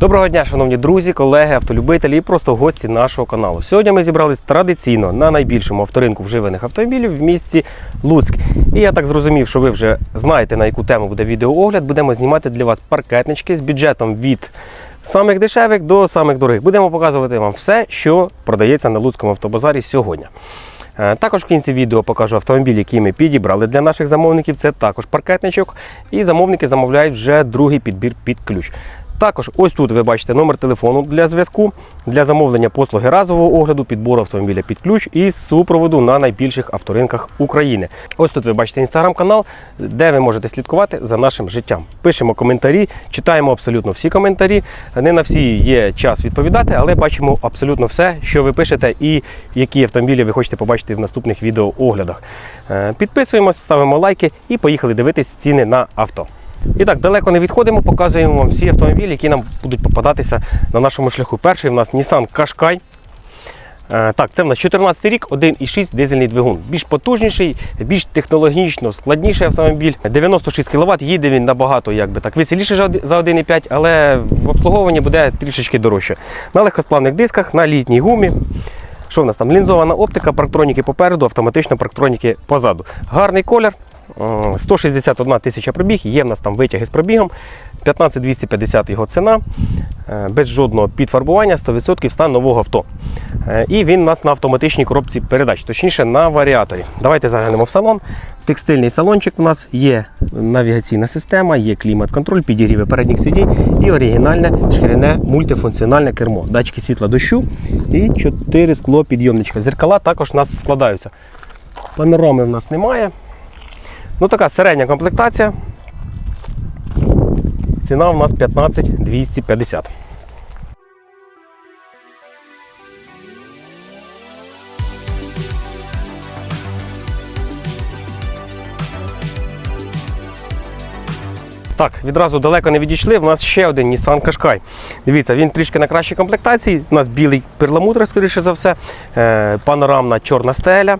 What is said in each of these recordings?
Доброго дня, шановні друзі, колеги, автолюбителі і просто гості нашого каналу. Сьогодні ми зібрались традиційно на найбільшому авторинку вживаних автомобілів в місті Луцьк. І я так зрозумів, що ви вже знаєте, на яку тему буде відеоогляд. Будемо знімати для вас паркетнички з бюджетом від самих дешевих до самих дорогих. Будемо показувати вам все, що продається на Луцькому автобазарі сьогодні. Е, Також в кінці відео покажу автомобіль, який ми підібрали для наших замовників. Це також паркетничок. І замовники замовляють вже другий підбір під ключ. Також ось тут ви бачите номер телефону для зв'язку, для замовлення послуги разового огляду, підбору автомобіля під ключ і супроводу на найбільших авторинках України. Ось тут ви бачите інстаграм-канал, де ви можете слідкувати за нашим життям. Пишемо коментарі, читаємо абсолютно всі коментарі. Не на всі є час відповідати, але бачимо абсолютно все, що ви пишете, і які автомобілі ви хочете побачити в наступних відеооглядах. Е, Підписуємося, ставимо лайки і поїхали дивитись ціни на авто. І так, далеко не відходимо, показуємо вам всі автомобілі, які нам будуть попадатися на нашому шляху. Перший у нас Nissan Qashqai. Е, Так, це в нас 14 рік, 1,6 дизельний двигун. Більш потужніший, більш технологічно складніший автомобіль. 96 кВт, їде він набагато якби так веселіше за 1,5, але в обслуговуванні буде трішечки дорожче. На легкосплавних дисках, на літній гумі. Що в нас там? Лінзована оптика, парктроніки попереду, автоматично парктроніки позаду. Гарний колір. Е, 161 тисяча пробіг, є в нас там витяги з пробігом, 15 250 його ціна, е, без жодного підфарбування, 100% стан нового авто. Е, І він у нас на автоматичній коробці передач, точніше на варіаторі. Давайте заглянемо в салон. Текстильний салончик у нас є навігаційна система, є клімат-контроль, підігріви передніх сидінь і оригінальне шкіряне мультифункціональне кермо. Датчики світла дощу і 4 скло підйомничка. Зеркала також у нас складаються. Панорами в нас немає. Ну така середня комплектація. Ціна у нас 15 250. Так, відразу далеко не відійшли. У нас ще один Nissan Qashqai. Дивіться, він трішки на кращій комплектації. У нас білий перламутр, скоріше за все, е, панорамна чорна стеля,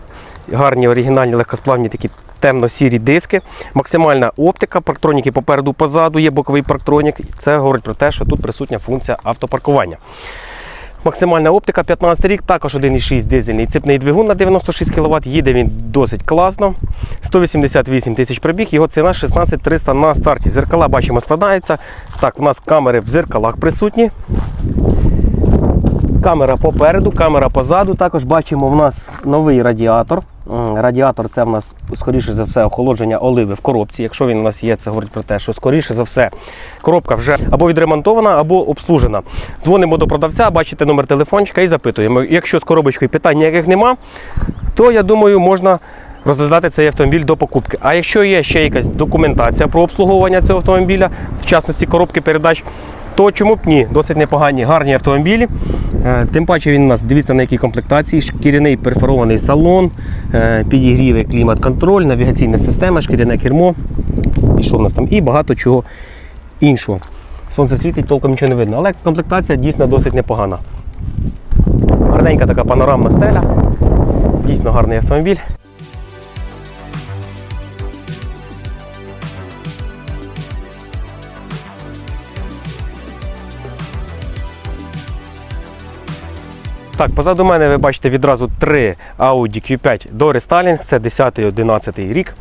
гарні оригінальні легкосплавні такі темно-сірі диски, максимальна оптика, парктроніки попереду, позаду, є боковий парктронік. Це говорить про те, що тут присутня функція автопаркування. Максимальна оптика 15 рік, також 1,6 дизельний цепний двигун на 96 кВт. Їде він досить класно. 188 тисяч пробіг, його ціна 16 300 на старті. Зеркала бачимо складається. Так, у нас камери в зеркалах присутні. Камера попереду, камера позаду. Також бачимо в нас новий радіатор. М, Радіатор це в нас, скоріше за все, охолодження оливи в коробці. Якщо він у нас є, це говорить про те, що скоріше за все коробка вже або відремонтована, або обслужена. Дзвонимо до продавця, бачите номер телефончика і запитуємо. Якщо з коробочкою питань ніяких нема, то я думаю, можна розглядати цей автомобіль до покупки. А якщо є ще якась документація про обслуговування цього автомобіля, в частності коробки передач, то чому б ні? Досить непогані, гарні автомобілі. Е, Тим паче він у нас, дивіться на якій комплектації, шкіряний перфорований салон, е, підігріви, клімат-контроль, навігаційна система, шкіряне кермо. І що в нас там? І багато чого іншого. Сонце світить, толком нічого не видно, але комплектація дійсно досить непогана. Гарненька така панорамна стеля. Дійсно гарний автомобіль. Так, позаду мене ви бачите відразу три Audi Q5 до рестайлінг, це 10-11 рік.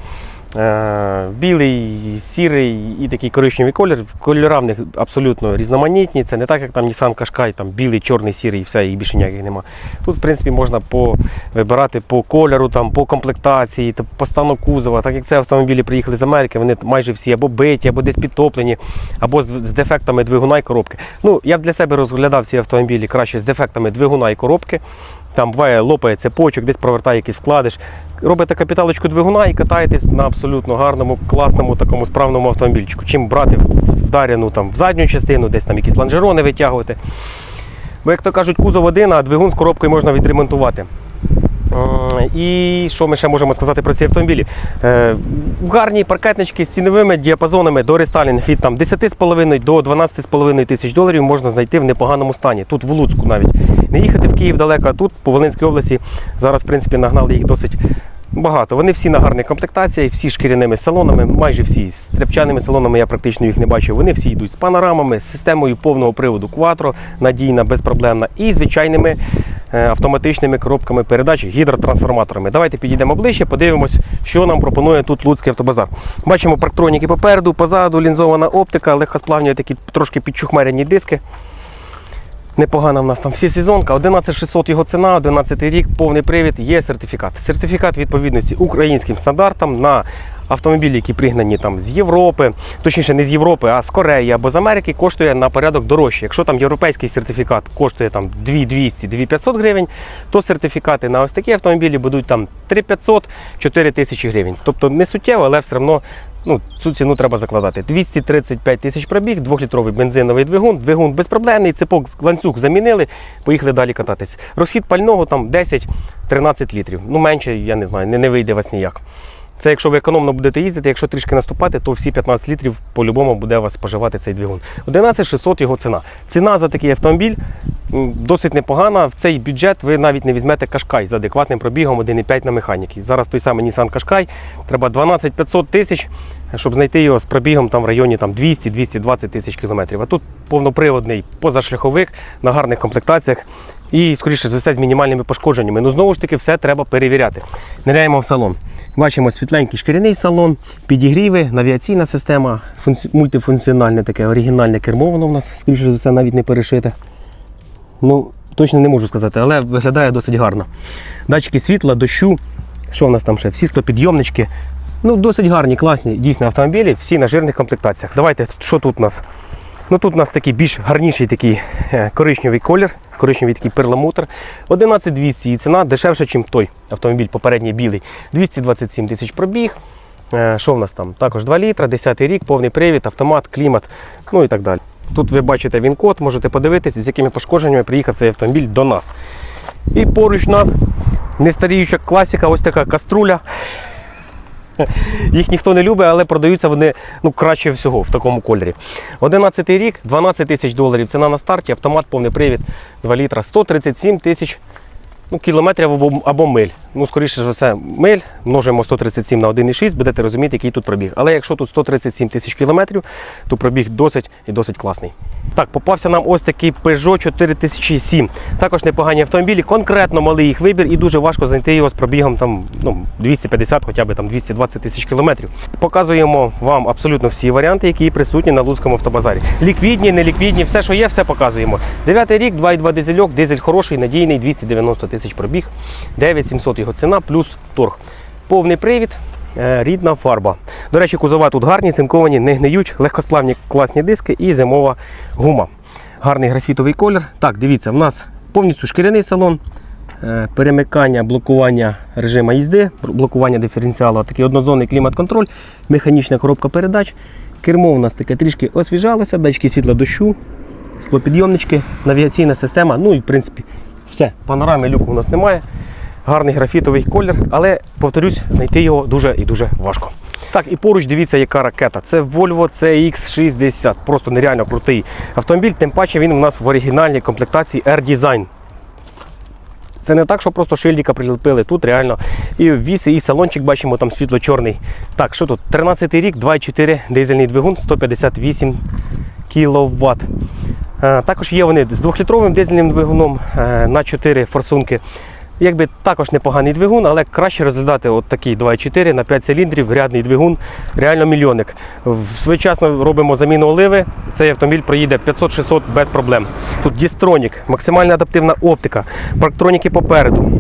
Е, білий, сірий і такий коричневий колір. Кольори в них абсолютно різноманітні. Це не так, як там Nissan Qashqai, там білий, чорний, сірий і все, і більше ніяких нема. Тут, в принципі, можна по, вибирати по кольору, там, по комплектації, по стану кузова. Так як це автомобілі приїхали з Америки, вони майже всі або биті, або десь підтоплені, або з, з дефектами двигуна і коробки. Ну, я для себе розглядав ці автомобілі краще з дефектами двигуна і коробки. Там буває лопає цепочок, десь провертає якийсь вкладиш. Робите капіталочку двигуна і катаєтесь на абсолютно гарному, класному, такому справному автомобільчику. Чим брати вдаряну там в задню частину, десь там якісь ланжерони витягувати. Бо, як то кажуть, кузов один, а двигун з коробкою можна відремонтувати. І що ми ще можемо сказати про ці автомобілі? Е, Гарні паркетнички з ціновими діапазонами до рестайлінг від там, 10,5 до 12,5 тисяч доларів можна знайти в непоганому стані. Тут в Луцьку навіть. Не їхати в Київ далеко, а тут по Волинській області зараз в принципі нагнали їх досить Багато. Вони всі на гарних комплектаціях, всі шкіряними салонами, майже всі з тряпчаними салонами, я практично їх не бачив. Вони всі йдуть з панорамами, з системою повного приводу Quattro, надійна, безпроблемна, і звичайними е, автоматичними коробками передач, гідротрансформаторами. Давайте підійдемо ближче, подивимось, що нам пропонує тут Луцький автобазар. Бачимо парктроніки попереду, позаду, лінзована оптика, легкосплавні такі трошки підчухмарені диски. Непогана в нас там всі сезонка. 11600 його ціна, 11 рік, повний привід, є сертифікат. Сертифікат відповідності українським стандартам на автомобілі, які пригнані там з Європи, точніше не з Європи, а з Кореї або з Америки, коштує на порядок дорожче. Якщо там європейський сертифікат коштує там 2200 2500 гривень, то сертифікати на ось такі автомобілі будуть там 3500 4000 гривень. Тобто не суттєво, але все одно ну, цю ціну треба закладати. 235 тисяч пробіг, 2-літровий бензиновий двигун, двигун безпроблемний, цепок ланцюг замінили, поїхали далі кататись. Розхід пального там 10-13 літрів. Ну менше, я не знаю, не, не вийде вас ніяк. Це якщо ви економно будете їздити, якщо трішки наступати, то всі 15 літрів по-любому буде вас споживати цей двигун. 11600 його ціна. Ціна за такий автомобіль досить непогана. В цей бюджет ви навіть не візьмете Кашкай з адекватним пробігом 1,5 на механіки. Зараз той самий Nissan Qashqai треба 12 500 тисяч, щоб знайти його з пробігом там в районі там 200-220 тисяч кілометрів. А тут повноприводний позашляховик на гарних комплектаціях і, скоріше за все, з мінімальними пошкодженнями. Ну знову ж таки, все треба перевіряти. Ниряємо в салон. Бачимо світленький шкіряний салон, підігріви, навіаційна система, мультифункціональне таке оригінальне кермо, в нас, скоріше за все, навіть не перешите. Ну, точно не можу сказати, але виглядає досить гарно. Датчики світла, дощу. Що в нас там ще? Всі склопідйомнички. Ну, досить гарні, класні, дійсно автомобілі, всі на жирних комплектаціях. Давайте, що тут у нас? Ну тут у нас такий більш гарніший такий е, коричневий колір, коричневий такий перламутр. 11200 і ціна дешевша, ніж той автомобіль попередній білий. 227 тисяч пробіг. Е, Що в нас там? Також 2 літра, 10 рік, повний привід, автомат, клімат, ну і так далі. Тут ви бачите він-код, можете подивитися, з якими пошкодженнями приїхав цей автомобіль до нас. І поруч нас нестаріюча класика, ось така каструля. Їх ніхто не любить, але продаються вони ну, краще всього в такому кольорі. 11 рік, 12 тисяч доларів. Ціна на старті, автомат, повний привід, 2 літра, 137 тисяч ну, кілометрів або, або миль. Ну, скоріше за все, миль, множимо 137 на 1,6, будете розуміти, який тут пробіг. Але якщо тут 137 тисяч кілометрів, то пробіг досить і досить класний. Так, попався нам ось такий Peugeot 4007. Також непогані автомобілі, конкретно малий їх вибір і дуже важко знайти його з пробігом там, ну, 250, хоча б там 220 тисяч кілометрів. Показуємо вам абсолютно всі варіанти, які присутні на Луцькому автобазарі. Ліквідні, неліквідні, все, що є, все показуємо. Дев'ятий рік, 2,2 дизельок, дизель хороший, надійний, 290 тисяч пробіг, 9700 його ціна, плюс торг. Повний привід. е, Рідна фарба. До речі, кузова тут гарні, цинковані, не гниють, легкосплавні класні диски і зимова гума. Гарний графітовий колір. Так, дивіться, в нас повністю шкіряний салон, е, перемикання, блокування режиму їзди, блокування диференціалу, такий однозонний клімат-контроль, механічна коробка передач. Кермо у нас таке трішки освіжалося, датчики світла дощу, склопідйомнички, навігаційна система. Ну і в принципі все. Панорами люку у нас немає. Гарний графітовий колір, але повторюсь, знайти його дуже і дуже важко. Так, і поруч дивіться, яка ракета. Це Volvo CX60. Просто нереально крутий автомобіль, тим паче він у нас в оригінальній комплектації R-Design. Це не так, що просто шильдика прилепили. Тут реально і віси, і салончик бачимо, там світло-чорний. Так, що тут? 13 рік, 2,4 дизельний двигун, 158 кВт. Також є вони з 2-літровим дизельним двигуном е, на 4 форсунки. Якби також непоганий двигун, але краще розглядати от такий 2,4 на 5 циліндрів, рядний двигун, реально мільйонник. Своєчасно робимо заміну оливи. Цей автомобіль проїде 500-600 без проблем. Тут дістронік, максимальна адаптивна оптика, парктроніки попереду.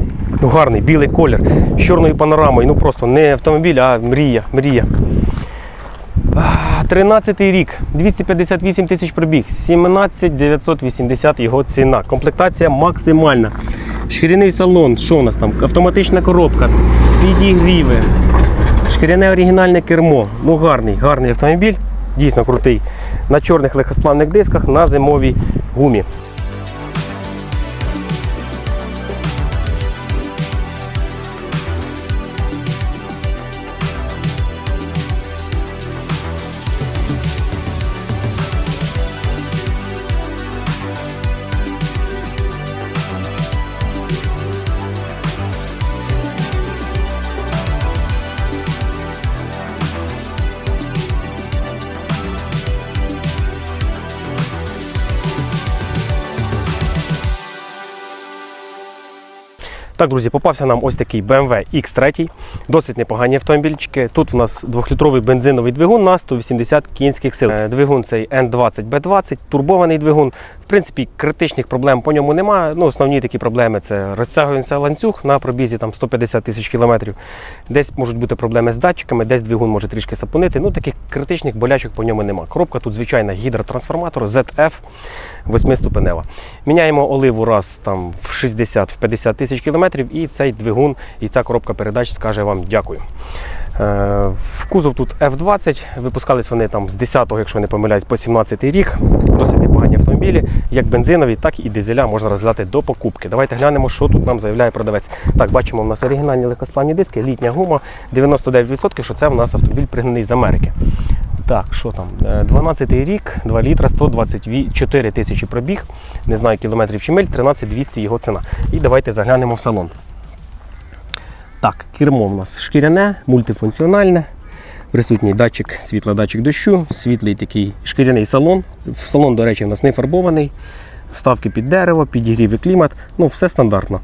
Ну, гарний білий колір з чорною панорамою. Ну просто не автомобіль, а мрія. мрія. 13 рік, 258 тисяч пробіг, 17 980 його ціна. Комплектація максимальна. Шкіряний салон, що у нас там? Автоматична коробка, підігріви, шкіряне оригінальне кермо. Ну гарний, гарний автомобіль, дійсно крутий. На чорних легкосплавних дисках на зимовій гумі. Так, друзі, попався нам ось такий BMW X3. Досить непогані автомобільчики. Тут у нас 2-літровий бензиновий двигун на 180 кінських сил. Е, Двигун цей N20B20, турбований двигун. В принципі, критичних проблем по ньому немає. Ну, основні такі проблеми це розтягується ланцюг на пробізі там 150 тисяч кілометрів. Десь можуть бути проблеми з датчиками, десь двигун може трішки сапонити. Ну, таких критичних болячок по ньому немає. Коробка тут звичайна гідротрансформатор ZF 8-ступенева. Міняємо оливу раз там в 60-50 тисяч кілометрів, і цей двигун і ця коробка передач скаже вам дякую. Е, В кузов тут F20, випускались вони там з 10-го, якщо не помиляюсь, по 17-й рік. Досить непогані автомобілі, як бензинові, так і дизеля можна розглядати до покупки. Давайте глянемо, що тут нам заявляє продавець. Так, бачимо, у нас оригінальні легкосплавні диски, літня гума, 99%, що це у нас автомобіль пригнаний з Америки. Так, що там? Е, 12-й рік, 2 літра, 124 тисячі пробіг, не знаю кілометрів чи миль, 13 200 його ціна. І давайте заглянемо в салон. Так, кермо в нас шкіряне, мультифункціональне. Присутній датчик, світлодатчик дощу, світлий такий шкіряний салон. Салон, до речі, у нас не фарбований. Вставки під дерево, підігрів і клімат. Ну, все стандартно.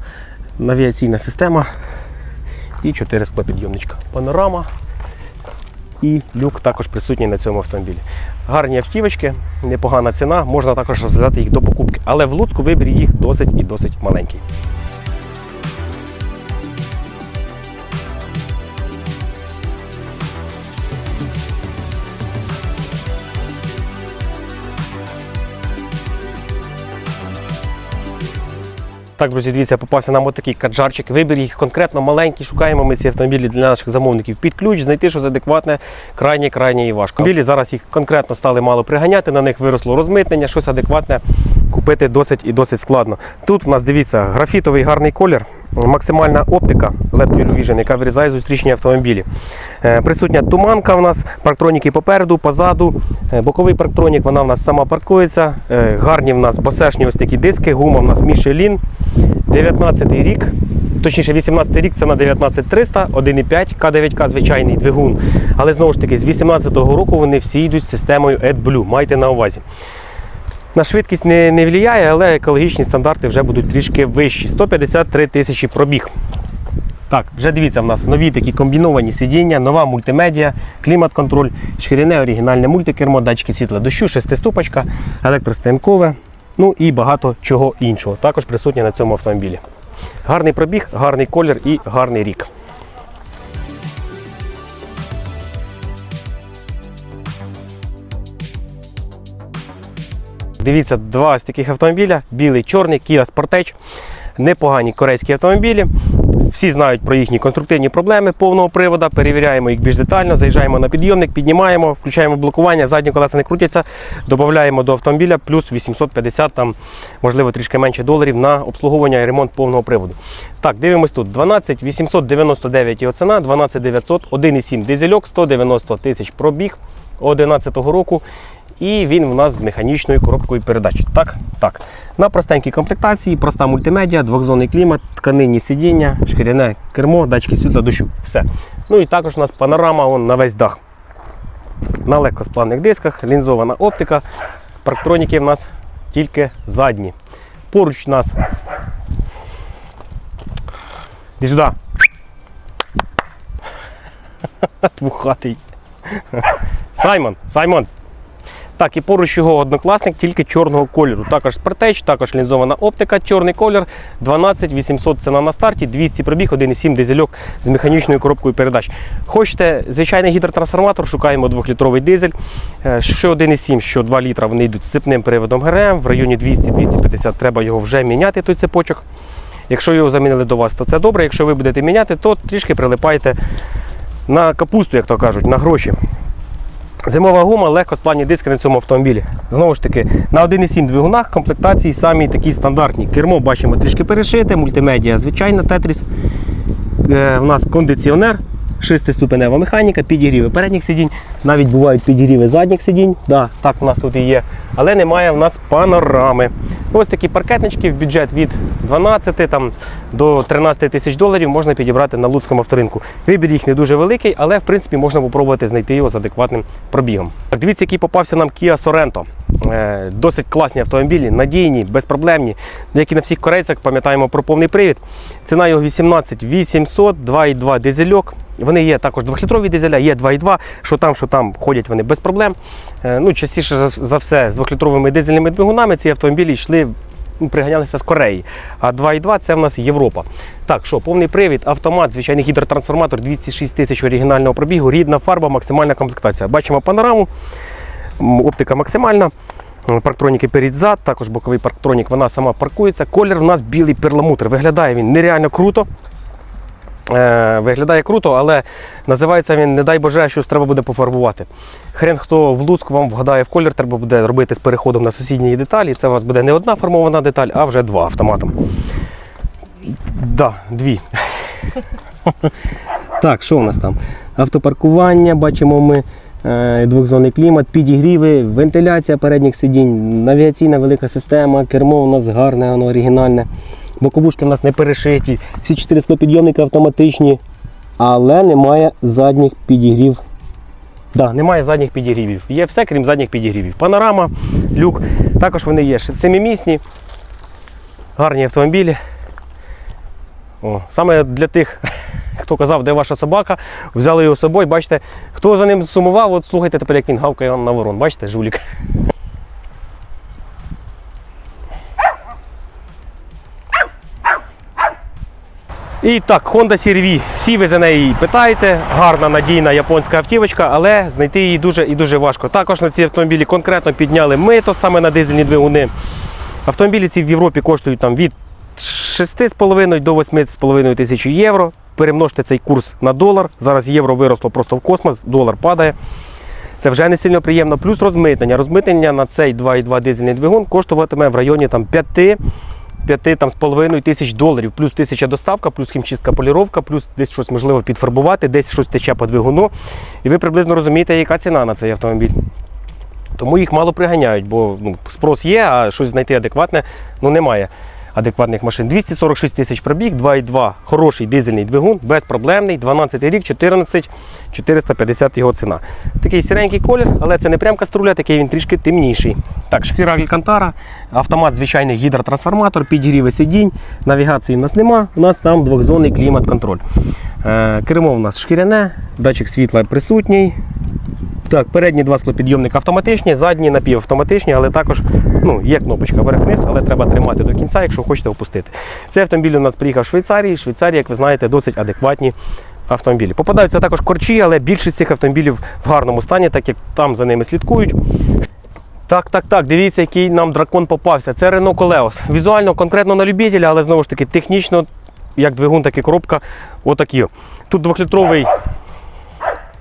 Навіаційна система і 4 склопідйомничка. Панорама і люк також присутній на цьому автомобілі. Гарні автівочки, непогана ціна, можна також розглядати їх до покупки. Але в Луцьку вибір їх досить і досить маленький. Так, друзі, дивіться, попався нам отакий каджарчик. Вибір їх конкретно маленький. Шукаємо ми ці автомобілі для наших замовників під ключ, знайти щось адекватне, крайні крайні і важко. Автомобілі зараз їх конкретно стали мало приганяти, на них виросло розмитнення, щось адекватне купити досить і досить складно. Тут у нас дивіться графітовий гарний колір, максимальна оптика LED View Vision, яка вирізає зустрічні автомобілі. Е, Присутня туманка у нас, парктроніки попереду, позаду, е, боковий парктронік, вона в нас сама паркується. Е, Гарні в нас басешні ось такі диски, гума в нас Michelin. 19 рік. Точніше, 18 рік це на 19300, 1,5 К9К звичайний двигун. Але знову ж таки, з 18-го року вони всі йдуть з системою AdBlue. Майте на увазі. На швидкість не, не впливає, але екологічні стандарти вже будуть трішки вищі. 153 тисячі пробіг. Так, вже дивіться, в нас нові такі комбіновані сидіння, нова мультимедіа, клімат-контроль, шкіряне оригінальне мультикермо, датчики світла дощу, шестиступочка, електростенкове, ну і багато чого іншого. Також присутнє на цьому автомобілі. Гарний пробіг, гарний колір і гарний рік. Дивіться, два ось таких автомобіля: білий, чорний, Kia Sportage. Непогані корейські автомобілі. Всі знають про їхні конструктивні проблеми повного привода. Перевіряємо їх більш детально, заїжджаємо на підйомник, піднімаємо, включаємо блокування, задні колеса не крутяться, додаємо до автомобіля плюс 850, там, можливо, трішки менше доларів на обслуговування і ремонт повного приводу. Так, дивимось тут. 12 899 його ціна, 12 900, 1,7 дизельок, 190 тисяч пробіг 2011 року. І він в нас з механічною коробкою передач. Так, так. На простенькій комплектації, проста мультимедіа, двохзонний клімат, тканинні сидіння, шкіряне кермо, датчики світла дощу. Все. Ну і також у нас панорама вон, на весь дах. На легкосплавних дисках, лінзована оптика. Парктроніки в нас тільки задні. Поруч у нас. Іди сюди. Двухатий. Саймон, Саймон. Так, і поруч його однокласник тільки чорного кольору. Також спортеч, також лінзована оптика, чорний колір, 12 800 ціна на старті, 200 пробіг, 1,7 дизельок з механічною коробкою передач. Хочете звичайний гідротрансформатор, шукаємо 2-літровий дизель. Е, Що 1,7, що 2 літра вони йдуть з цепним приводом ГРМ, в районі 200-250 треба його вже міняти, той цепочок. Якщо його замінили до вас, то це добре. Якщо ви будете міняти, то трішки прилипаєте на капусту, як то кажуть, на гроші. Зимова гума, легкосплавні диски на цьому автомобілі. Знову ж таки, на 1,7 двигунах комплектації самі такі стандартні. Кермо бачимо трішки перешите, мультимедіа, звичайно, тетріс. Е, у нас кондиціонер, шестиступенева механіка, підігріви передніх сидінь, навіть бувають підігріви задніх сидінь. Да, так у нас тут і є. Але немає в нас панорами. Ось такі паркетнички в бюджет від 12 там, до 13 тисяч доларів можна підібрати на Луцькому авторинку. Вибір їх не дуже великий, але в принципі можна попробувати знайти його з адекватним пробігом. Дивіться, який попався нам Kia Sorento. Е, Досить класні автомобілі, надійні, безпроблемні. Як і на всіх корейцях, пам'ятаємо про повний привід. Ціна його 18 800, 2,2 дизельок. Вони є також 2-літрові дизеля, є 2,2, що там, що там ходять вони без проблем. Е, Ну, частіше за- все з 2-літровими дизельними двигунами ці автомобілі йшли. ну, Приганялися з Кореї. А 2,2 це в нас Європа. Так, що, повний привід, автомат, звичайний гідротрансформатор, 206 тисяч оригінального пробігу, рідна фарба, максимальна комплектація. Бачимо панораму, оптика максимальна. Парктроніки перед-зад, також боковий парктронік, вона сама паркується. Колір у нас білий перламутр. Виглядає він нереально круто. Е, виглядає круто, але називається він, не дай Боже, щось треба буде пофарбувати. Хрен хто в Луцьку вам вгадає в колір, треба буде робити з переходом на сусідні деталі. Це у вас буде не одна формована деталь, а вже два автоматом. Да, дві. так, що у нас там? Автопаркування, бачимо ми е, двохзонний клімат, підігріви, вентиляція передніх сидінь, навігаційна велика система, кермо у нас гарне, воно оригінальне. Боковушки в нас не перешиті, всі чотири склопідйомники автоматичні, але немає задніх підігрів. Да, немає задніх підігрівів. Є все, крім задніх підігрівів. Панорама, люк. Також вони є ще семимісні, гарні автомобілі. О, саме для тих, хто казав, де ваша собака, взяли його з собою. Бачите, хто за ним сумував, от слухайте тепер, як він гавкає на ворон. Бачите, жулік. І так, Honda CR-V. Всі ви за неї питаєте. Гарна, надійна японська автівочка, але знайти її дуже і дуже важко. Також на ці автомобілі конкретно підняли мито саме на дизельні двигуни. Автомобілі ці в Європі коштують там від 6,5 до 8,5 тисяч євро. Перемножте цей курс на долар. Зараз євро виросло просто в космос, долар падає. Це вже не сильно приємно. Плюс розмитнення. Розмитнення на цей 2,2 дизельний двигун коштуватиме в районі там, 5 5 там, з половиною тисяч доларів, плюс тисяча доставка, плюс хімчистка поліровка, плюс десь щось можливо підфарбувати, десь щось тече по двигуну. І ви приблизно розумієте, яка ціна на цей автомобіль. Тому їх мало приганяють, бо ну, спрос є, а щось знайти адекватне ну, немає адекватних машин. 246 тисяч пробіг, 2,2 хороший дизельний двигун, безпроблемний, 12 рік, 14 450 його ціна. Такий сіренький колір, але це не прям каструля, такий він трішки темніший. Так, шкіра Алькантара, автомат, звичайний гідротрансформатор, підігріви сидінь, навігації в нас нема, у нас там двохзонний клімат-контроль. Е, кермо у нас шкіряне, датчик світла присутній. Так, передні два склопідйомника автоматичні, задні напівавтоматичні, але також ну, є кнопочка вверх-вниз, але треба тримати до кінця, якщо хочете опустити. Цей автомобіль у нас приїхав з Швейцарії. Швейцарія, як ви знаєте, досить адекватні автомобілі. Попадаються також корчі, але більшість цих автомобілів в гарному стані, так як там за ними слідкують. Так, так, так, дивіться, який нам дракон попався. Це Renault Coleos. Візуально, конкретно на любителя, але знову ж таки технічно, як двигун, так і коробка, отакі. Тут двохлітровий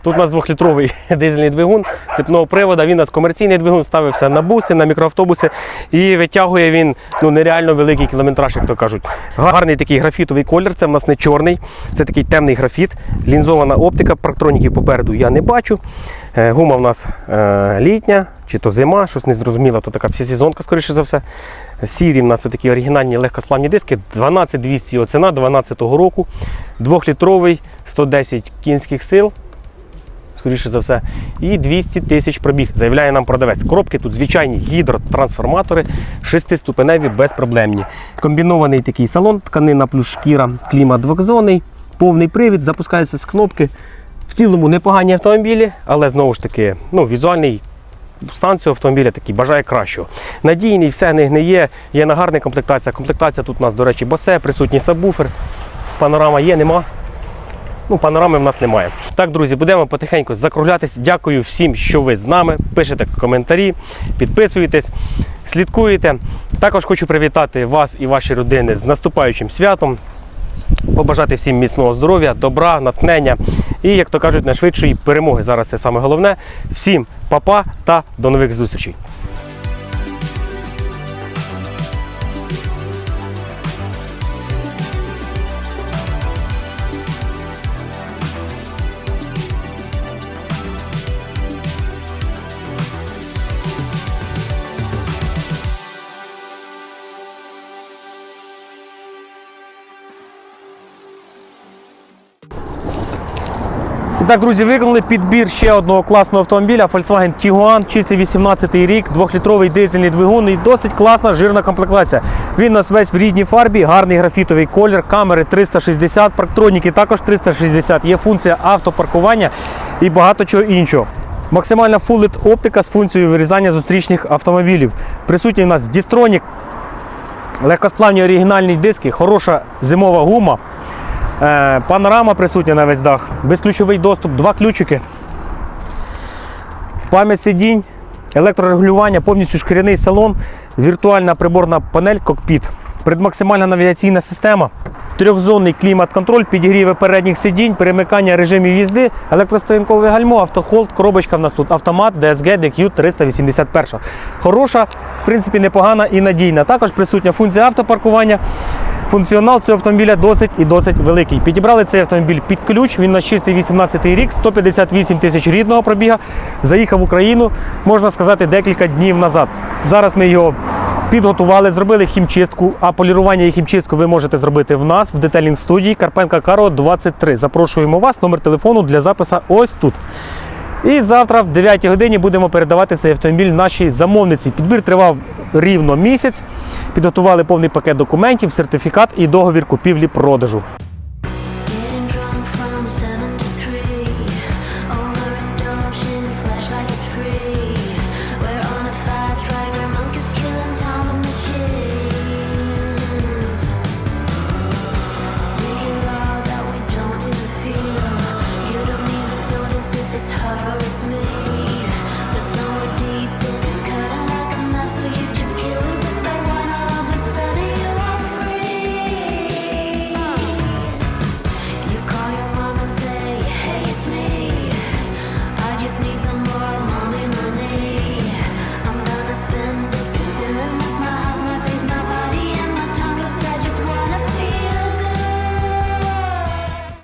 Тут у нас двохлітровий дизельний двигун цепного привода. Він у нас комерційний двигун ставився на буси, на мікроавтобуси і витягує він ну, нереально великий кілометраж, як то кажуть. Гарний такий графітовий колір, це в нас не чорний, це такий темний графіт, лінзована оптика, парктроніків попереду я не бачу. Е, Гума в нас е, літня, чи то зима, щось не зрозуміло, то така всесезонка, скоріше за все. Сірі в нас такі оригінальні легкосплавні диски, 12200 його ціна 12 року, двохлітровий, 110 кінських сил скоріше за все, і 200 тисяч пробіг, заявляє нам продавець. Коробки тут звичайні гідротрансформатори, шестиступеневі, безпроблемні. Комбінований такий салон, тканина плюс шкіра, клімат двохзонний, повний привід, запускається з кнопки. В цілому непогані автомобілі, але знову ж таки, ну, візуальний стан цього автомобіля такий бажає кращого. Надійний, все не гниє, є нагарна комплектація. Комплектація тут у нас, до речі, босе, присутній сабвуфер. Панорама є, нема. Ну, панорами в нас немає. Так, друзі, будемо потихеньку закруглятись. Дякую всім, що ви з нами. Пишете коментарі, підписуєтесь, слідкуєте. Також хочу привітати вас і ваші родини з наступаючим святом. Побажати всім міцного здоров'я, добра, натхнення і, як то кажуть, найшвидшої перемоги. Зараз це саме головне. Всім па-па та до нових зустрічей. Так, друзі, виконали підбір ще одного класного автомобіля Volkswagen Tiguan, чистий 18 рік, 2-літровий дизельний двигун і досить класна жирна комплектація. Він у нас весь в рідній фарбі, гарний графітовий колір, камери 360, парктроніки також 360, є функція автопаркування і багато чого іншого. Максимальна Full LED оптика з функцією вирізання зустрічних автомобілів. Присутній у нас Distronic, легкосплавні оригінальні диски, хороша зимова гума. Е, Панорама присутня на весь дах, безключовий доступ, два ключики, пам'ять сидінь, електрорегулювання, повністю шкіряний салон, віртуальна приборна панель, кокпіт, предмаксимальна навігаційна система, трьохзонний клімат-контроль, підігріви передніх сидінь, перемикання режимів їзди, електростоянкове гальмо, автохолд, коробочка в нас тут, автомат DSG DQ 381. Хороша, в принципі, непогана і надійна. Також присутня функція автопаркування. Функціонал цього автомобіля досить і досить великий. Підібрали цей автомобіль під ключ. Він на чистий 18 рік, 158 тисяч рідного пробіга. Заїхав в Україну, можна сказати, декілька днів назад. Зараз ми його підготували, зробили хімчистку. А полірування і хімчистку ви можете зробити в нас в детелінг студії Карпенка Каро 23. Запрошуємо вас. Номер телефону для запису ось тут. І завтра в 9 годині будемо передавати цей автомобіль нашій замовниці. Підбір тривав рівно місяць. Підготували повний пакет документів, сертифікат і договір купівлі-продажу.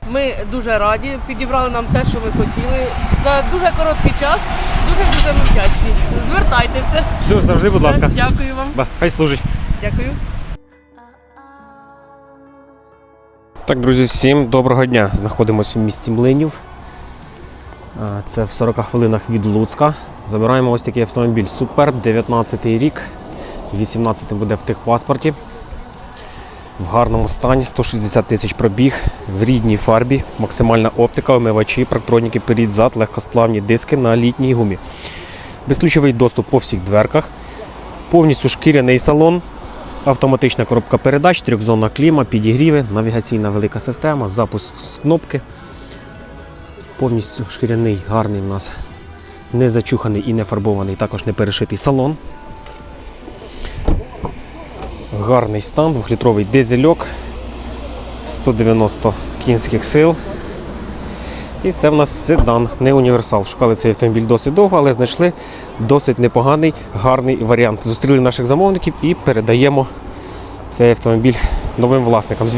Ми дуже раді, підібрали нам те, що ми хотіли. За дуже короткий час. Дуже дуже ми вдячні. Звертайтеся. Все, завжди, будь ласка. Дякую вам. Ба, Хай служить. Дякую. Так, друзі, всім доброго дня. Знаходимося в місті Млинів. А, Це в 40 хвилинах від Луцька. Забираємо ось такий автомобіль Суперб, 19 рік. 18 буде в техпаспорті. В гарному стані, 160 тисяч пробіг, в рідній фарбі, максимальна оптика, омивачі, парктроніки, перед легкосплавні диски на літній гумі. Безключовий доступ по всіх дверках. Повністю шкіряний салон, Автоматична коробка передач, трьохзонна кліма, підігріви, навігаційна велика система, запуск з кнопки. Повністю шкіряний, гарний у нас, не зачуханий і не фарбований, також не перешитий салон. Гарний стан, 2-літровий дизельок, 190 кінських сил. І це в нас седан, не універсал. Шукали цей автомобіль досить довго, але знайшли досить непоганий, гарний варіант. Зустріли наших замовників і передаємо цей автомобіль новим власникам.